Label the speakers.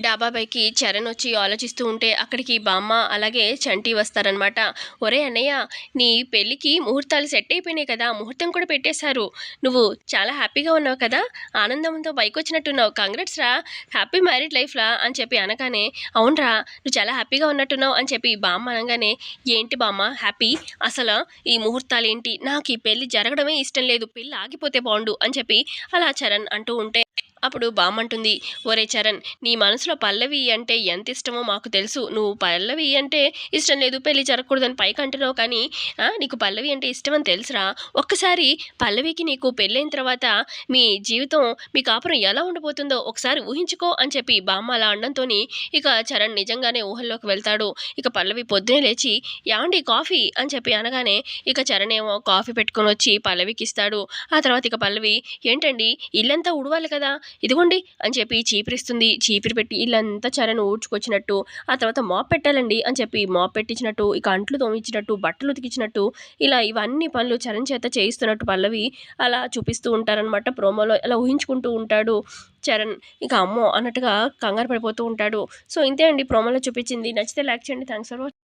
Speaker 1: డాబాపైకి చరణ్ వచ్చి ఆలోచిస్తూ ఉంటే అక్కడికి బామ్మ అలాగే చంటి వస్తారనమాట ఒరే అన్నయ్య నీ పెళ్ళికి ముహూర్తాలు సెట్ అయిపోయినాయి కదా ముహూర్తం కూడా పెట్టేశారు. నువ్వు చాలా హ్యాపీగా ఉన్నావు కదా ఆనందంతో బైక్ వచ్చినట్టున్నావు. కంగ్రెట్స్ రా హ్యాపీ మ్యారీడ్ లైఫ్లా అని చెప్పి అనగానే అవునరా నువ్వు చాలా హ్యాపీగా ఉన్నట్టున్నావు అని చెప్పి బామ్మ అనగానే ఏంటి బామ్మ హ్యాపీ? అసలు ఈ ముహూర్తాలు ఏంటి? నాకు ఈ పెళ్ళి జరగడమే ఇష్టం లేదు పెళ్ళి ఆగిపోతే బాగుండు అని చెప్పి అలా చరణ్ అంటూ ఉంటే అప్పుడు బామ్మంటుంది ఒరే చరణ్ నీ మనసులో పల్లవి అంటే ఎంత ఇష్టమో మాకు తెలుసు. నువ్వు పల్లవి అంటే ఇష్టం లేదు పెళ్ళి జరగకూడదని పైకి అంటున్నావు కానీ నీకు పల్లవి అంటే ఇష్టం అని తెలుసురా. ఒక్కసారి పల్లవికి నీకు పెళ్ళైన తర్వాత మీ జీవితం మీ కాపురం ఎలా ఉండబోతుందో ఒకసారి ఊహించుకో అని చెప్పి బామ్మ అలా అనడంతో ఇక చరణ్ నిజంగానే ఊహల్లోకి వెళ్తాడు. ఇక పల్లవి పొద్దునే లేచి యాండి కాఫీ అని చెప్పి అనగానే ఇక చరణ్ ఏమో కాఫీ పెట్టుకొని వచ్చి పల్లవికి ఇస్తాడు. ఆ తర్వాత ఇక పల్లవి ఏంటండి ఇల్లంతా ఉడవాలి కదా. ఇదిగోండి అని చెప్పి చీపిరిస్తుంది. చీపిరి పెట్టి ఇల్లంతా చరణ్ ఊడ్చుకొచ్చినట్టు ఆ తర్వాత మాప్ పెట్టాలండి అని చెప్పి మాప్ పెట్టించినట్టు ఇక అంట్లు తోమించినట్టు బట్టలు ఉతికించినట్టు ఇలా ఇవన్నీ పనులు చరణ్ చేత చేయిస్తున్నట్టు పల్లవి అలా చూపిస్తూ ఉంటారనమాట ప్రోమోలో అలా ఊహించుకుంటూ ఉంటాడు చరణ్. ఇక అమ్మో అన్నట్టుగా కంగారు పడిపోతూ ఉంటాడు. సో ఇంతే అండి ప్రోమోలో చూపించింది. నచ్చితే లైక్ చేయండి. Thanks for watching